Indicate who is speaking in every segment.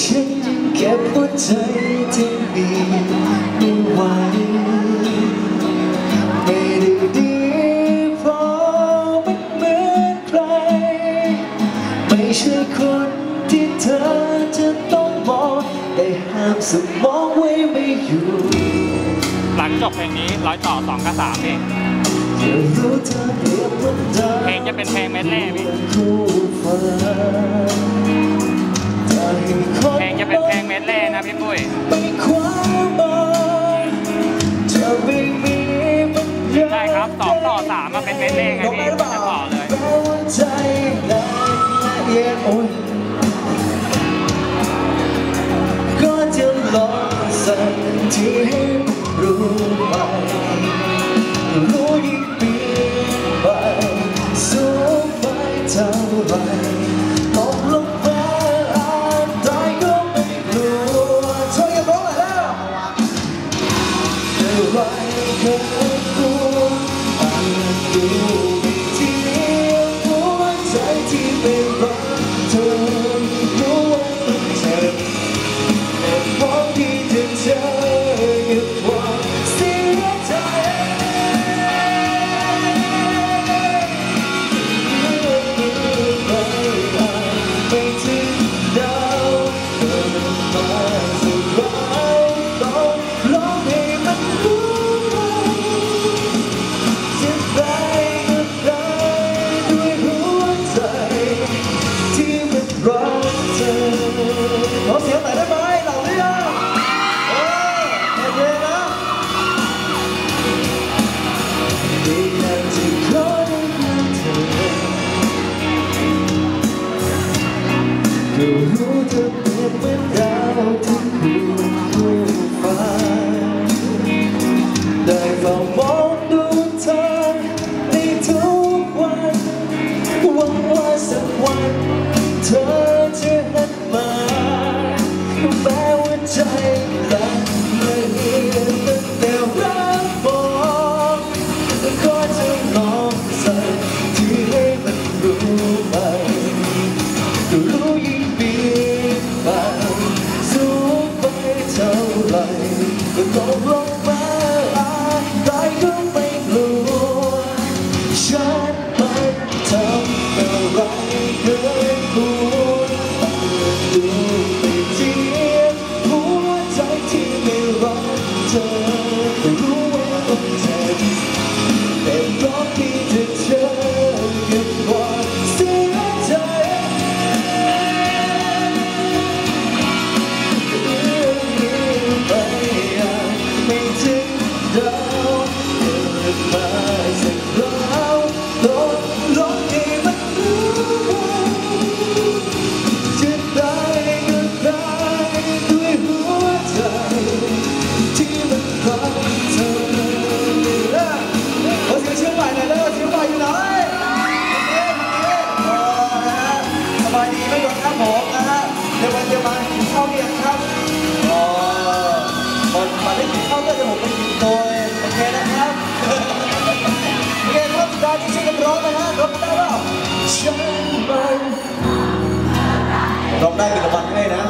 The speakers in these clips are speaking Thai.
Speaker 1: ฉันยังเก็บหัวใจที่มีไม่ไหวไม่ได้ดีพราะไม่เหมือนใคร ไม่ใช่คนที่เธอจะต้องมองแต่ห้ามสมองไว้ไม่อยู่
Speaker 2: หลังจบเพลงนี้ร้อยต่อสองกับสามพี่
Speaker 1: เอเปรียบเหมือนดาว
Speaker 2: เพลงจะเป็นเพลงเมดเล่พี่ เพลงจะเป็นเพลงเมดเล่นะพี่ปุ้ยใช่ครับสองต่อสามมาเป็นเมดเล่ไงพี่จะต่อเลย
Speaker 1: ก็จะลองสักทีให้รู้ไป รู้เธำอะ สบายดีไหมครับครับผมนะฮะเดี๋ยววันเดียวมากินข้าวเรียงครับอ๋อคนมาได้กินข้าวก็จะผมไปกินตัวเองโอเคนะครับโอเคครับตอนนี้ช่วยกันร้องนะฮะร้องได้เปล่าฉันมันร้องได้เป็นรางวัลให้นะ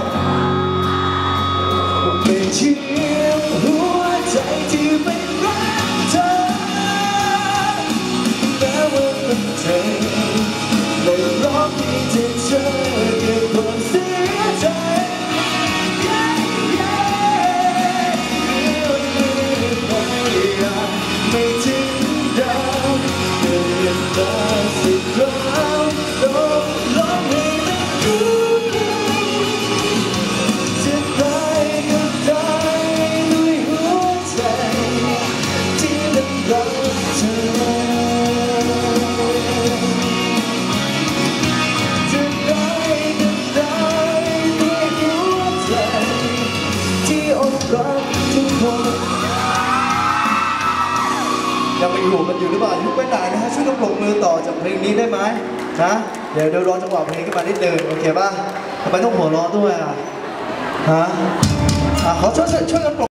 Speaker 1: อยู่กันอยู่หรือเปล่ายุบไปไหนนะฮะช่วยกันปรบมือต่อจากเพลงนี้ได้ไหมนะเดี๋ยวเดี๋ยวรอจังหวะเพลงขึ้นมานิดนึงโอเคป่ะทำไมต้องหัวเราะด้วยอะฮะอะขอช่วยช่วยช่วยกันปรบ